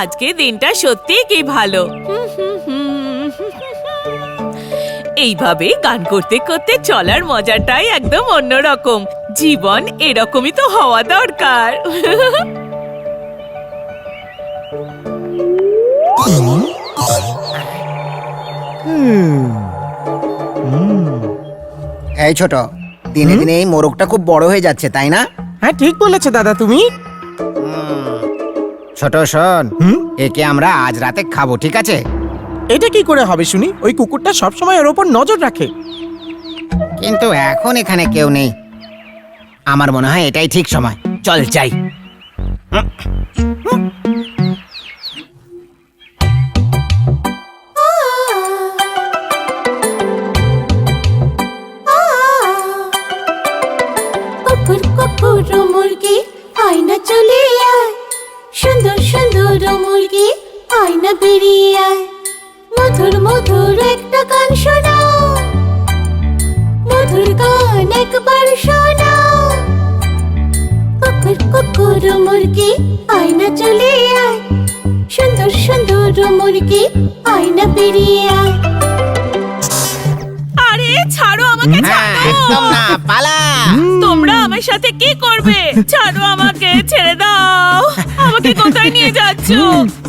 আজকে দিনটা সত্যি কি ভালো। এইভাবে গান করতে করতে চলার মজাটাই একদম অন্যরকম। জীবন এরকমই তো হওয়া দরকার। এই ছোট দিনে দিনে এই মোরগটা খুব বড় হয়ে যাচ্ছে তাই না? হ্যাঁ ঠিক বলেছ দাদা তুমি। ছোট শোন হুম? একে আমরা আজ রাতে খাব ঠিক আছে? এটা কি করে হবে শুনি? ওই কুকুরটা সবসময় ওর ওপর নজর রাখে। কিন্তু এখন এখানে কেউ নেই। আমার মনে হয় এটাই ঠিক সময়। চল যাই। কুকুর কুকুর মুরগি আয়না চলে আয়। সুন্দর সুন্দর মুরগি আয়না বেরিয়ে আয় মধুর মধুর একটা গান শোনাও মধুর গান একবার শোনাও কুকুর কুকুর মুরগি আয়না চলে আয় সুন্দর সুন্দর মুরগি আয়না বেরিয়ে আয় আরে ছাড়ো আমাকে ছাড়ো। না পালা। তোমরা আমার সাথে কি করবে? ছাড়ো আমাকে ছেড়ে দাও। কোথায় নিয়ে যাচ্ছ?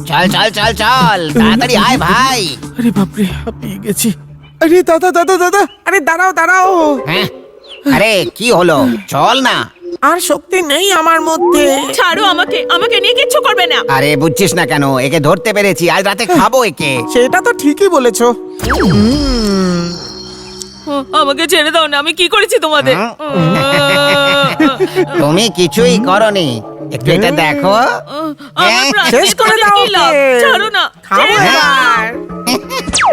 চল চল চল চল। তাড়াতাড়ি আয় ভাই। আরে বাপরে হাঁপিয়ে গেছি। আরে দাদা দাদা দাদা আরে দাঁড়াও দাঁড়াও। হ্যাঁ আরে কি হলো? চল না। আর শক্তি নেই আমার মধ্যে। ছাড়ো আমাকে আমাকে নিয়ে কিচ্ছু করবে না। আরে বুঝছিস না কেন একে ধরতে পেরেছি আজ রাতে খাব একে। সেটা তো ঠিকই বলেছ। হুম, আমাকে ছেড়ে দাও না আমি কি করেছি তোমাদের? তুমি কিছুই করনি। একটু এটা দেখো। আমার হ্যাঁ, প্রাণ শেষ করে দাও ওকে। ছাড়ো না। খাব ছেড়ে দাও। এবার।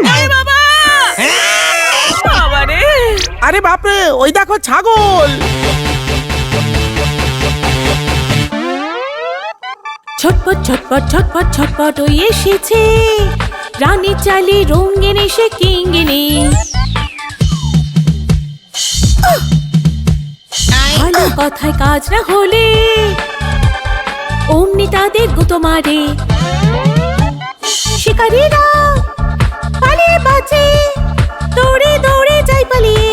আরে বাবা! বাবা রে আরে বাপরে ওই দেখো ছাগল। ছটপট ছটপট ছটপট ছটপট ওই এসেছে। রানী চালি রঙিন এসে কিঙ্গিনি। কথায় কাজ না হলে অমনি তাদের গুতো মারে। শিকারীরা পালিয়ে বাঁচে, দৌড়ে দৌড়ে যাই পালিয়ে।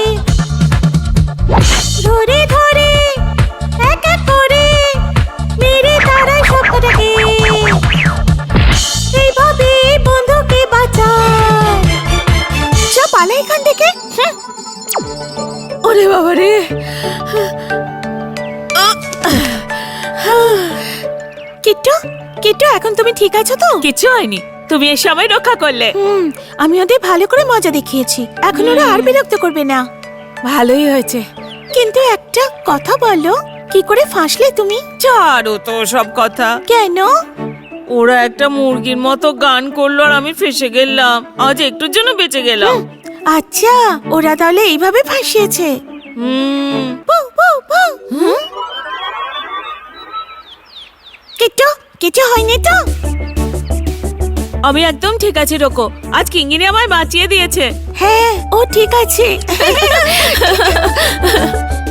ধরে ধরে, এক এক করে মেরে তারাই সবকটাকে এইভাবে বন্ধুকে বাঁচায়। সব পালা এখান থেকে হুম। ওরে বাবা রে কিট্টু কিট্টু এখন তুমি ঠিক আছো তো? কিছু হয়নি। তুমি এসে আমায় রক্ষা করলে। হুম আমি ওদের ভালো করে মজা দেখিয়েছি। এখন ওরা আর বিরক্ত করবে না। ভালোই হয়েছে। কিন্তু একটা কথা বলো কি করে ফাঁসলে তুমি? ছাড়ো তো সব কথা। কেন? ওরা একটা মুরগির মতো গান করল আর আমি ফেসে গেলাম। আজ একটুর জন্য বেঁচে গেলাম। আচ্ছা ওরা তাহলে এইভাবে ফাঁসিয়েছে। হুম? কিছু হয়নি তো? আমি একদম ঠিক আছি রোকো। আজ কিঙ্গিনি আমায় বাঁচিয়ে দিয়েছে। হ্যাঁ ও ঠিক আছে।